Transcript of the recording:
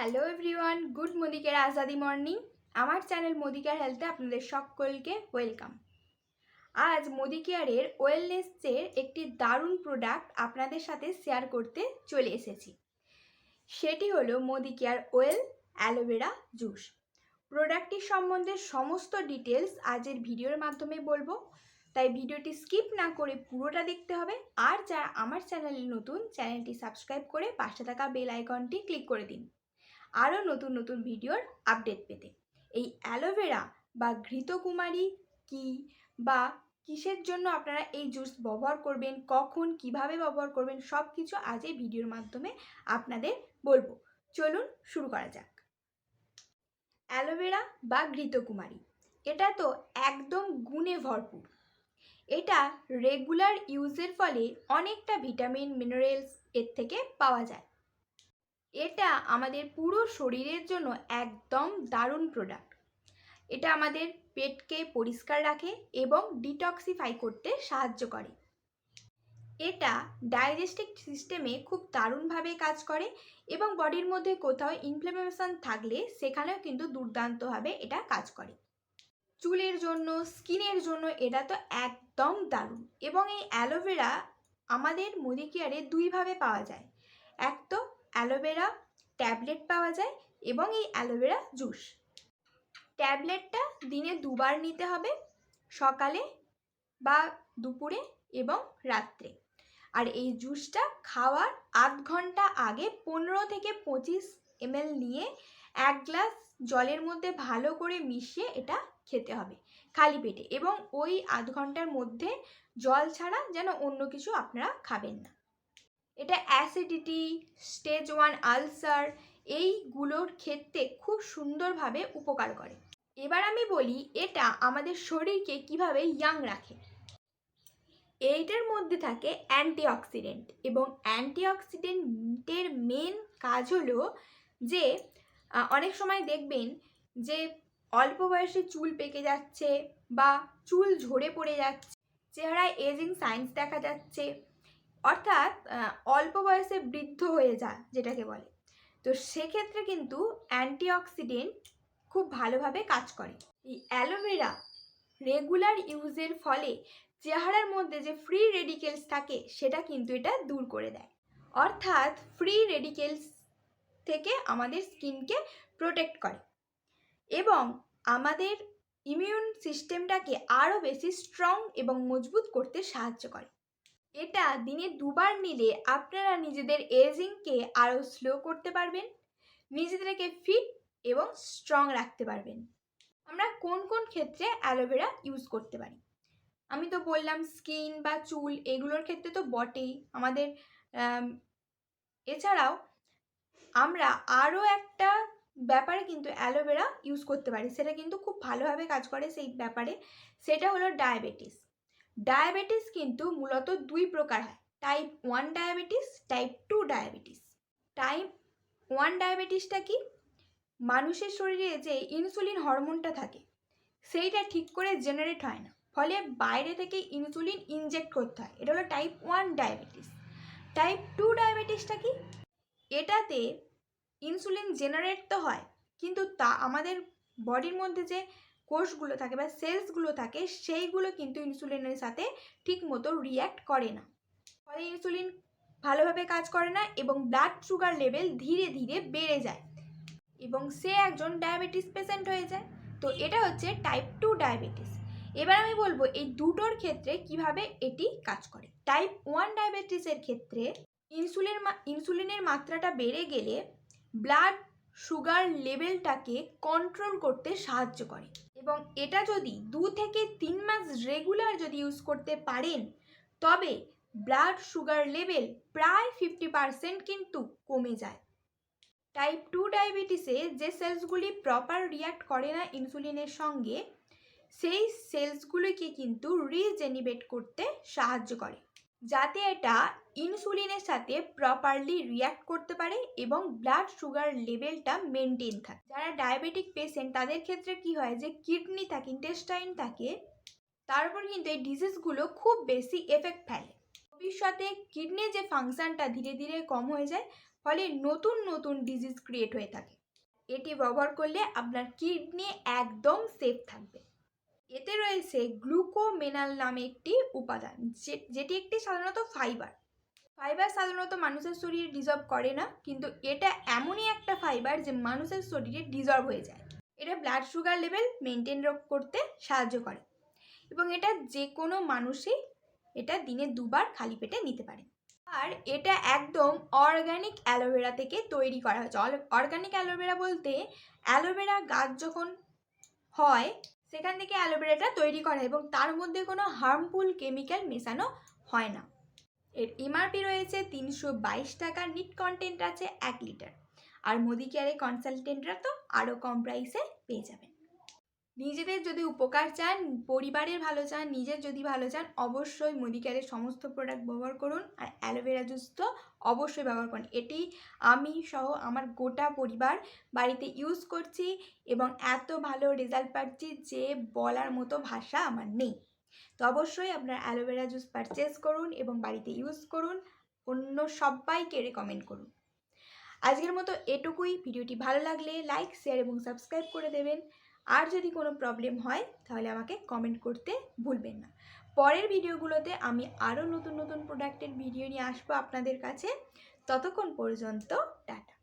Hello everyone good মোদিকের Azadi morning আমার channel Modicare হেলথে আপনাদের সকলকে ওয়েলকাম আজ মোদিকেয়ারের ওয়েলনেসের একটি দারুণ প্রোডাক্ট আপনাদের সাথে শেয়ার করতে চলে এসেছি। সেটি হলো মোদিকেয়ার ওয়েল অ্যালোভেরা জুস প্রোডাক্টটি সম্বন্ধে সমস্ত ডিটেলস আজের ভিডিওর মাধ্যমে বলব। তাই ভিডিওটি স্কিপ না করে পুরোটা দেখতে হবে। আর যারা আমার চ্যানেলে নতুন চ্যানেলটি সাবস্ক্রাইব করে পাশে থাকা বেল আইকনটি ক্লিক করে দিন। আরও নতুন নতুন ভিডিওর আপডেট পেতে। এই অ্যালোভেরা বা ঘৃতকুমারী কি বা কিসের জন্য আপনারা এই জুস ব্যবহার করবেন, কখন, কীভাবে ব্যবহার করবেন সব কিছু আজ এই ভিডিওর মাধ্যমে আপনাদের বলব। চলুন শুরু করা যাক। অ্যালোভেরা বা ঘৃতকুমারী, এটা তো একদম গুণে ভরপুর। এটা রেগুলার ইউজের ফলে অনেকটা ভিটামিন মিনারেলস এর থেকে পাওয়া যায়। এটা আমাদের পুরো শরীরের জন্য একদম দারুণ প্রোডাক্ট এটা আমাদের পেটকে পরিষ্কার রাখে এবং ডিটক্সিফাই করতে সাহায্য করে। এটা ডাইজেস্টিভ সিস্টেমে খুব দারুণভাবে কাজ করে এবং বডির মধ্যে কোথাও ইনফ্লামেশন থাকলে সেখানেও কিন্তু দুর্দান্তভাবে এটা কাজ করে। চুলের জন্য, স্কিনের জন্য এটা তো একদম দারুণ এবং এই অ্যালোভেরা আমাদের মুদি কেয়ারে দুইভাবে পাওয়া যায়। এক তো অ্যালোভেরা ট্যাবলেট পাওয়া যায় এবং এই অ্যালোভেরা জুস। ট্যাবলেটটা দিনে দুবার নিতে হবে, সকালে বা দুপুরে এবং রাত্রে। আর এই জুসটা খাওয়ার আধ ঘণ্টা আগে পনেরো থেকে পঁচিশ এমএল নিয়ে এক গ্লাস জলের মধ্যে ভালো করে মিশিয়ে এটা খেতে হবে খালি পেটে এবং ওই আধ ঘণ্টার মধ্যে জল ছাড়া যেন অন্য কিছু আপনারা খাবেন না। এটা অ্যাসিডিটি, স্টেজ ওয়ান আলসার, এইগুলোর ক্ষেত্রে খুব সুন্দরভাবে উপকার করে। এবার আমি বলি, এটা আমাদের শরীরকে কীভাবে ইয়াং রাখে। এইটার মধ্যে থাকে অ্যান্টিঅক্সিডেন্ট এবং অ্যান্টিঅক্সিডেন্টের মেন কাজ হলো যে অনেক সময় দেখবেন যে, অল্প বয়সে চুল পেকে যাচ্ছে বা চুল ঝরে পড়ে যাচ্ছে, চেহারায় এজিং সাইন্স দেখা যাচ্ছে অর্থাৎ অল্প বয়সে বৃদ্ধ হয়ে যায় যেটাকে বলে। তো সেক্ষেত্রে কিন্তু অ্যান্টিঅক্সিডেন্ট খুব ভালোভাবে কাজ করে। এই অ্যালোভেরা রেগুলার ইউজের ফলে চেহারার মধ্যে যে ফ্রি রেডিকেলস থাকে, সেটা কিন্তু এটা দূর করে দেয়। অর্থাৎ, ফ্রি রেডিকেলস থেকে আমাদের স্কিনকে প্রোটেক্ট করে। এবং আমাদের ইমিউন সিস্টেমটাকে আরও বেশি স্ট্রং এবং মজবুত করতে সাহায্য করে। এটা দিনে দুবার নিলে আপনারা নিজেদের এজিংকে আরও স্লো করতে পারবেন, নিজেদেরকে ফিট এবং স্ট্রং রাখতে পারবেন। আমরা কোন কোন ক্ষেত্রে অ্যালোভেরা ইউজ করতে পারি? আমি তো বললাম স্কিন বা চুল এগুলোর ক্ষেত্রে তো বটেই। আমাদের এছাড়াও আমরা আরও একটা ব্যাপারে কিন্তু অ্যালোভেরা ইউজ করতে পারি। সেটা কিন্তু খুব ভালোভাবে কাজ করে সেই ব্যাপারে। সেটা হলো ডায়াবেটিস। ডায়াবেটিস কিন্তু মূলত দুই প্রকার হয়। Type one diabetes type two diabetes type one ডায়াবেটিসটা কি? মানুষের শরীরে যে ইনসুলিন হরমোনটা থাকে, সেইটা ঠিক করে জেনারেট হয় না। ফলে বাইরে থেকে ইনসুলিন ইনজেক্ট করতে হয়। এটা হলো type one diabetes type two ডায়াবেটিসটা কি? এটাতে ইনসুলিন জেনারেট তো হয়, কিন্তু তা আমাদের বডির মধ্যে যে কোষগুলো থাকে বা সেলসগুলো থাকে, সেইগুলো কিন্তু ইনসুলিনের সাথে ঠিক মতো রিয়্যাক্ট করে না। ফলে ইনসুলিন ভালোভাবে কাজ করে না এবং ব্লাড সুগার লেভেল ধীরে ধীরে বেড়ে যায় এবং সে একজন ডায়াবেটিস পেশেন্ট হয়ে যায়। তো এটা হচ্ছে টাইপ টু ডায়াবেটিস এবার আমি বলব এই দুটোর ক্ষেত্রে কীভাবে এটি কাজ করে। টাইপ ওয়ান ডায়াবেটিসের ক্ষেত্রে ইনসুলিন ইনসুলিনের মাত্রাটা বেড়ে গেলে ব্লাড সুগার লেভেলটাকে কন্ট্রোল করতে সাহায্য করে। এবং এটা যদি দু থেকে তিন মাস রেগুলার যদি ইউজ করতে পারেন, তবে ব্লাড সুগার লেভেল প্রায় ফিফটি পারসেন্ট কিন্তু কমে যায়। টাইপ টু ডায়াবেটিসে যে সেলসগুলি প্রপার রিয়াক্ট করে না ইনসুলিনের সঙ্গে, সেই সেলসগুলিকে কিন্তু রিজেনিভেট করতে সাহায্য করে। যাতে এটা ইনসুলিনের সাথে প্রপারলি রিয়াক্ট করতে পারে এবং ব্লাড সুগার লেভেলটা মেনটেন থাকে। যারা ডায়াবেটিক পেশেন্ট তাদের ক্ষেত্রে কি হয় যে কিডনি থাকে ইন্টেস্টাইন থাকে, তার উপর কিন্তু এই ডিজিজগুলো খুব বেশি এফেক্ট ফেলে। ভবিষ্যতে কিডনির যে ফাংশনটা ধীরে ধীরে কম হয়ে যায়, ফলে নতুন নতুন ডিজিজ ক্রিয়েট হয়ে থাকে। এটি ব্যবহার করলে আপনার কিডনি একদম সেফ থাকবে। এতে রয়েছে গ্লুকোমেনাল নামে একটি উপাদান যেটি একটি সাধারণত ফাইবার ফাইবার সাধারণত মানুষের শরীরে ডিজলভ করে না, কিন্তু এটা এমনই একটা ফাইবার যে মানুষের শরীরে ডিজলভ হয়ে যায়। এটা ব্লাড সুগার লেভেল মেনটেন করতে সাহায্য করে এবং এটা যে কোনো মানুষই এটা দিনে দুবার খালি পেটে নিতে পারে। আর এটা একদম অর্গানিক অ্যালোভেরা থেকে তৈরি করা হয়েছে। অর্গানিক অ্যালোভেরা বলতে অ্যালোভেরা গাছ যখন হয় সেখান থেকে অ্যালোভেরাটা তৈরি করা এবং তার মধ্যে কোনো হার্মফুল কেমিক্যাল মেশানো হয় না। এর এমআরপি রয়েছে তিনশো বাইশ টাকা নিট কন্টেন্ট আছে এক লিটার। আর মোদি কেয়ারে কনসালটেন্টরা তো আরও কম প্রাইসে পেয়ে যাবেন। নিজেদের যদি উপকার চান, পরিবারের ভালো চান, নিজের যদি ভালো চান, অবশ্যই মেডিকেয়ারের সমস্ত প্রোডাক্ট ব্যবহার করুন আর অ্যালোভেরা জুস তো অবশ্যই ব্যবহার করুন। এটি আমি সহ আমার গোটা পরিবার বাড়িতে ইউজ করছি এবং এত ভালো রেজাল্ট পাচ্ছি যে বলার মতো ভাষা আমার নেই। তো অবশ্যই আপনার অ্যালোভেরা জুস পারচেস করুন এবং বাড়িতে ইউজ করুন। অন্য সবাইকে রেকমেন্ড করুন। আজকের মতো এটুকুই। ভিডিওটি ভালো লাগলে লাইক শেয়ার এবং সাবস্ক্রাইব করে দেবেন। আর যদি কোনো প্রবলেম হয়, তাহলে আমাকে কমেন্ট করতে ভুলবেন না। পরের ভিডিওগুলোতে আমি আরও নতুন নতুন প্রোডাক্টের ভিডিও নিয়ে আসব আপনাদের কাছে। ততক্ষণ পর্যন্ত, টাটা।